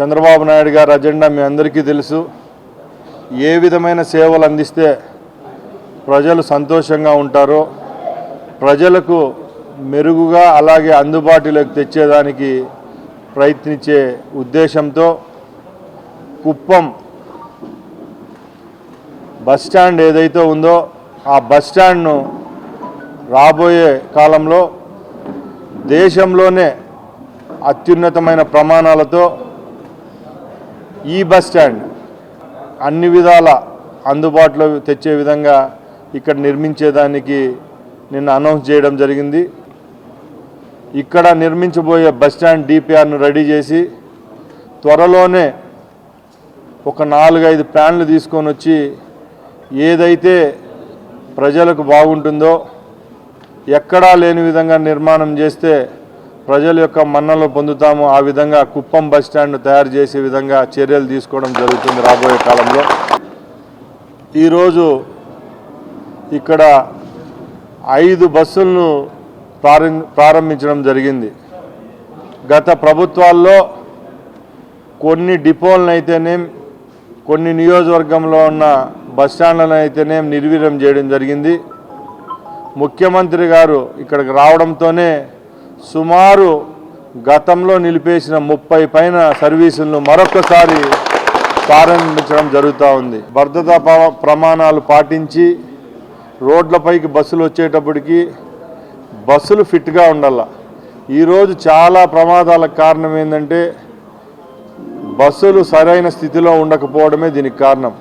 చంద్రబాబు నాయుడు గారి అజెండా మీ అందరికీ తెలుసు. ఏ విధమైన సేవలు అందిస్తే ప్రజలు సంతోషంగా ఉంటారో ప్రజలకు మెరుగుగా అలాగే అందుబాటులోకి తెచ్చేదానికి ప్రయత్నించే ఉద్దేశంతో కుప్పం బస్ స్టాండ్ ఏదైతే ఉందో ఆ బస్ స్టాండ్ను రాబోయే కాలంలో దేశంలోనే అత్యున్నతమైన ప్రమాణాలతో ఈ బస్ స్టాండ్ అన్ని విధాల అందుబాటులో తెచ్చే విధంగా ఇక్కడ నిర్మించేదానికి నిన్న అనౌన్స్ చేయడం జరిగింది. ఇక్కడ నిర్మించబోయే బస్ స్టాండ్ డిపిఆర్ను రెడీ చేసి త్వరలోనే ఒక నాలుగైదు ప్లాన్లు తీసుకొని వచ్చి ఏదైతే ప్రజలకు బాగుంటుందో ఎక్కడా లేని విధంగా నిర్మాణం చేస్తే ప్రజల యొక్క మన్నలు పొందుతాము. ఆ విధంగా కుప్పం బస్ తయారు చేసే విధంగా చర్యలు తీసుకోవడం జరుగుతుంది రాబోయే కాలంలో. ఈరోజు ఇక్కడ ఐదు బస్సులను ప్రారం- ప్రారంభించడం జరిగింది. గత ప్రభుత్వాల్లో కొన్ని డిపోలను అయితేనేం కొన్ని నియోజకవర్గంలో ఉన్న బస్ స్టాండ్లను అయితేనేం నిర్వీర్యం చేయడం జరిగింది. ముఖ్యమంత్రి గారు ఇక్కడికి రావడంతోనే సుమారు గతంలో నిలిపేసిన ముప్పై పైన సర్వీసులను మరొకసారి ప్రారంభించడం జరుగుతూ ఉంది. భద్రతా ప్రమాణాలు పాటించి రోడ్లపైకి బస్సులు వచ్చేటప్పటికి బస్సులు ఫిట్గా ఉండాల. ఈరోజు చాలా ప్రమాదాలకు కారణం ఏంటంటే బస్సులు సరైన స్థితిలో ఉండకపోవడమే దీనికి కారణం.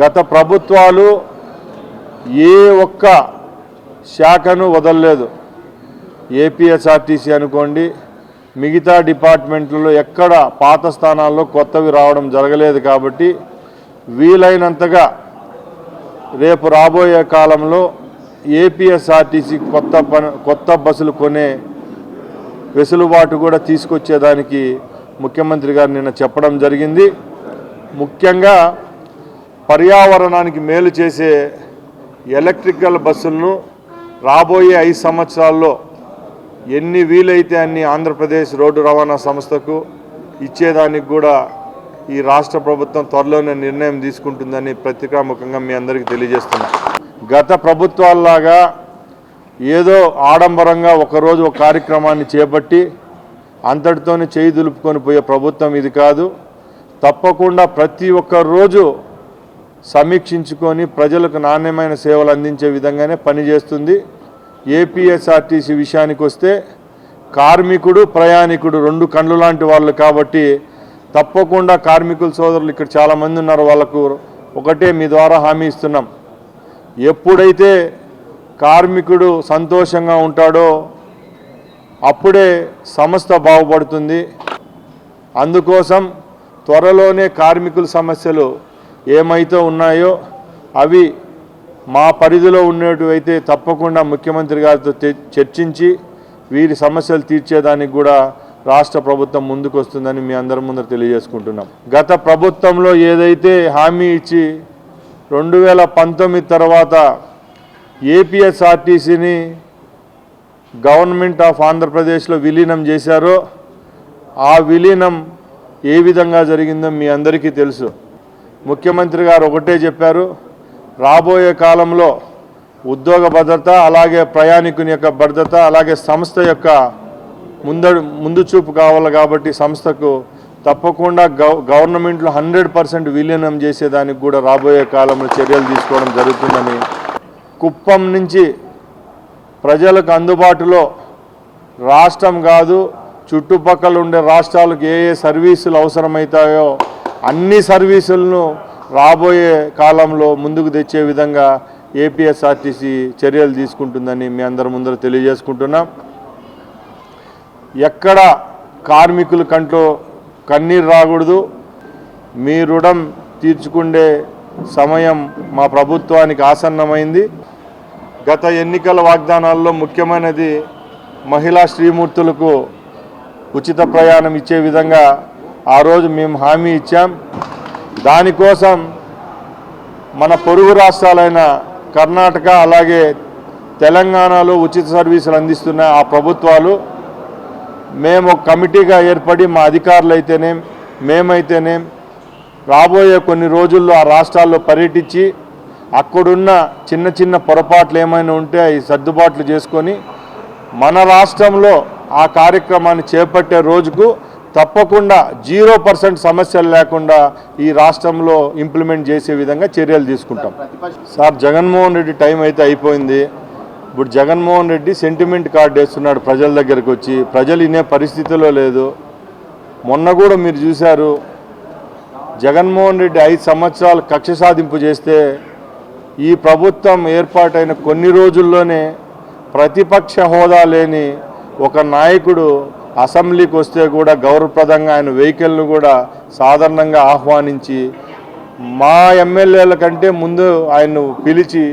గత ప్రభుత్వాలు ఏ ఒక్క శాఖను వదలలేదు. ఏపీఎస్ఆర్టీసీ అనుకోండి మిగతా డిపార్ట్మెంట్లలో ఎక్కడ పాత స్థానాల్లో కొత్తవి రావడం జరగలేదు కాబట్టి వీలైనంతగా రేపు రాబోయే కాలంలో ఏపీఎస్ఆర్టీసీ కొత్త పని కొత్త బస్సులు కొనే వెసులుబాటు కూడా తీసుకొచ్చేదానికి ముఖ్యమంత్రి గారు నిన్న చెప్పడం జరిగింది. ముఖ్యంగా పర్యావరణానికి మేలు చేసే ఎలక్ట్రికల్ బస్సులను రాబోయే ఐదు సంవత్సరాల్లో ఎన్ని వీలైతే అన్ని ఆంధ్రప్రదేశ్ రోడ్డు రవాణా సంస్థకు ఇచ్చేదానికి కూడా ఈ రాష్ట్ర ప్రభుత్వం త్వరలోనే నిర్ణయం తీసుకుంటుందని ప్రతికాముఖంగా మీ అందరికీ తెలియజేస్తున్నా. గత ప్రభుత్వాల్లాగా ఏదో ఆడంబరంగా ఒకరోజు ఒక కార్యక్రమాన్ని చేపట్టి అంతటితోనే చేయి దులుపుకొని పోయే ప్రభుత్వం ఇది కాదు. తప్పకుండా ప్రతి ఒక్క రోజు సమీక్షించుకొని ప్రజలకు నాణ్యమైన సేవలు అందించే విధంగానే పనిచేస్తుంది. ఏపీఎస్ఆర్టీసీ విషయానికి వస్తే కార్మికుడు ప్రయాణికుడు రెండు కళ్ళు లాంటి వాళ్ళు కాబట్టి తప్పకుండా కార్మికుల సోదరులు ఇక్కడ చాలామంది ఉన్నారు. వాళ్ళకు ఒకటే మీ ద్వారా హామీ ఇస్తున్నాం. ఎప్పుడైతే కార్మికుడు సంతోషంగా ఉంటాడో అప్పుడే సంస్థ బాగుపడుతుంది. అందుకోసం త్వరలోనే కార్మికుల సమస్యలు ఏమైతే ఉన్నాయో అవి మా పరిధిలో ఉన్నటివైతే తప్పకుండా ముఖ్యమంత్రి గారితో చర్చించి వీరి సమస్యలు తీర్చేదానికి కూడా రాష్ట్ర ప్రభుత్వం ముందుకు వస్తుందని మీ అందరి ముందర తెలియజేసుకుంటున్నాం. గత ప్రభుత్వంలో ఏదైతే హామీ ఇచ్చి రెండు వేల పంతొమ్మిది తర్వాత ఏపీఎస్ఆర్టీసీని గవర్నమెంట్ ఆఫ్ ఆంధ్రప్రదేశ్లో విలీనం చేశారో ఆ విలీనం ఏ విధంగా జరిగిందో మీ అందరికీ తెలుసు. ముఖ్యమంత్రి గారు ఒకటే చెప్పారు రాబోయే కాలంలో ఉద్యోగ భద్రత అలాగే ప్రయాణికుని యొక్క భద్రత అలాగే సంస్థ యొక్క ముందడు ముందు చూపు కావాలి కాబట్టి సంస్థకు తప్పకుండా గవ గవర్నమెంట్లో హండ్రెడ్ పర్సెంట్ విలీనం చేసేదానికి కూడా రాబోయే కాలంలో చర్యలు తీసుకోవడం జరుగుతుందని కుప్పం నుంచి ప్రజలకు అందుబాటులో రాష్ట్రం కాదు చుట్టుపక్కల ఉండే రాష్ట్రాలకు ఏ ఏ సర్వీసులు అవసరమవుతాయో అన్ని సర్వీసులను రాబోయే కాలంలో ముందుకు తెచ్చే విధంగా ఏపీఎస్ఆర్టీసీ చర్యలు తీసుకుంటుందని మీ అందరి ముందర తెలియజేసుకుంటున్నాం. ఎక్కడ కార్మికుల కంట్లో కన్నీరు రాకూడదు. మీ రుణం తీర్చుకుండే సమయం మా ప్రభుత్వానికి ఆసన్నమైంది. గత ఎన్నికల వాగ్దానాల్లో ముఖ్యమైనది మహిళా శ్రీమూర్తులకు ఉచిత ప్రయాణం ఇచ్చే విధంగా ఆ రోజు మేము హామీ ఇచ్చాం. దానికోసం మన పొరుగు రాష్ట్రాలైన కర్ణాటక అలాగే తెలంగాణలో ఉచిత సర్వీసులు అందిస్తున్న ఆ ప్రభుత్వాలు మేము ఒక కమిటీగా ఏర్పడి మా అధికారులు అయితేనేం మేమైతేనేం రాబోయే కొన్ని రోజుల్లో ఆ రాష్ట్రాల్లో పర్యటించి అక్కడున్న చిన్న చిన్న పొరపాట్లు ఏమైనా ఉంటే అవి సర్దుబాట్లు చేసుకొని మన రాష్ట్రంలో ఆ కార్యక్రమాన్ని చేపట్టే రోజుకు తప్పకుండా జీరో పర్సెంట్ సమస్యలు లేకుండా ఈ రాష్ట్రంలో ఇంప్లిమెంట్ చేసే విధంగా చర్యలు తీసుకుంటాం. సార్ జగన్మోహన్ రెడ్డి టైం అయితే అయిపోయింది. ఇప్పుడు జగన్మోహన్ రెడ్డి సెంటిమెంట్ కార్డు వేస్తున్నాడు ప్రజల దగ్గరకు వచ్చి. ప్రజలు వినే పరిస్థితిలో లేదు. మొన్న కూడా మీరు చూశారు. జగన్మోహన్ రెడ్డి ఐదు సంవత్సరాలు కక్ష సాధింపు చేస్తే ఈ ప్రభుత్వం ఏర్పాటైన కొన్ని రోజుల్లోనే ప్రతిపక్ష హోదా లేని ఒక నాయకుడు అసెంబ్లీకి వస్తే కూడా గౌరవప్రదంగా ఆయన వెహికల్ను కూడా సాధారణంగా ఆహ్వానించి మా ఎమ్మెల్యేల కంటే ముందు ఆయన్ను పిలిచి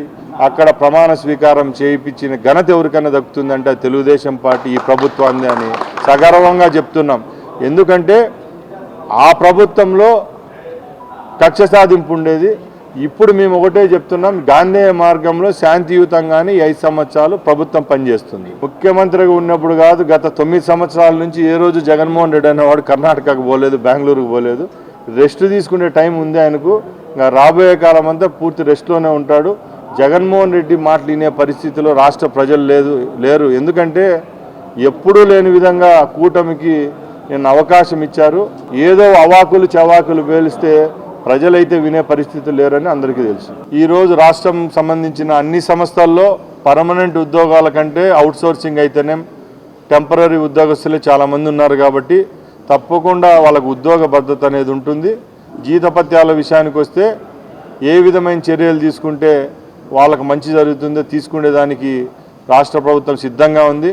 అక్కడ ప్రమాణ స్వీకారం చేయించిన ఘనత ఎవరికైనా దక్కుతుందంటే తెలుగుదేశం పార్టీ ఈ ప్రభుత్వాన్ని అని సగర్వంగా చెప్తున్నాం. ఎందుకంటే ఆ ప్రభుత్వంలో కక్ష సాధింపు ఉండేది ఇప్పుడు మేము ఒకటే చెప్తున్నాం గాంధేయ మార్గంలో శాంతియుతంగానే ఐదు సంవత్సరాలు ప్రభుత్వం పనిచేస్తుంది. ముఖ్యమంత్రిగా ఉన్నప్పుడు కాదు గత తొమ్మిది సంవత్సరాల నుంచి ఏ రోజు జగన్మోహన్ రెడ్డి అనేవాడు కర్ణాటకకు పోలేదు బెంగళూరుకు పోలేదు. రెస్ట్ తీసుకునే టైం ఉంది ఆయనకు. ఇంకా రాబోయే కాలం అంతా పూర్తి రెస్ట్లోనే ఉంటాడు. జగన్మోహన్ రెడ్డి మాటలు వినే పరిస్థితిలో రాష్ట్ర ప్రజలు లేదు లేరు. ఎందుకంటే ఎప్పుడూ లేని విధంగా కూటమికి నేను అవకాశం ఇచ్చారు. ఏదో అవాకులు చవాకులు పేలిస్తే ప్రజలైతే వినే పరిస్థితి లేరని అందరికీ తెలుసు. ఈరోజు రాష్ట్రం సంబంధించిన అన్ని సంస్థల్లో పర్మనెంట్ ఉద్యోగాల కంటే అవుట్సోర్సింగ్ అయితేనే టెంపరీ ఉద్యోగస్తులే చాలామంది ఉన్నారు కాబట్టి తప్పకుండా వాళ్ళకు ఉద్యోగ భద్రత అనేది ఉంటుంది. జీతపత్యాల విషయానికి వస్తే ఏ విధమైన చర్యలు తీసుకుంటే వాళ్ళకు మంచి జరుగుతుందో తీసుకునేదానికి రాష్ట్ర ప్రభుత్వం సిద్ధంగా ఉంది.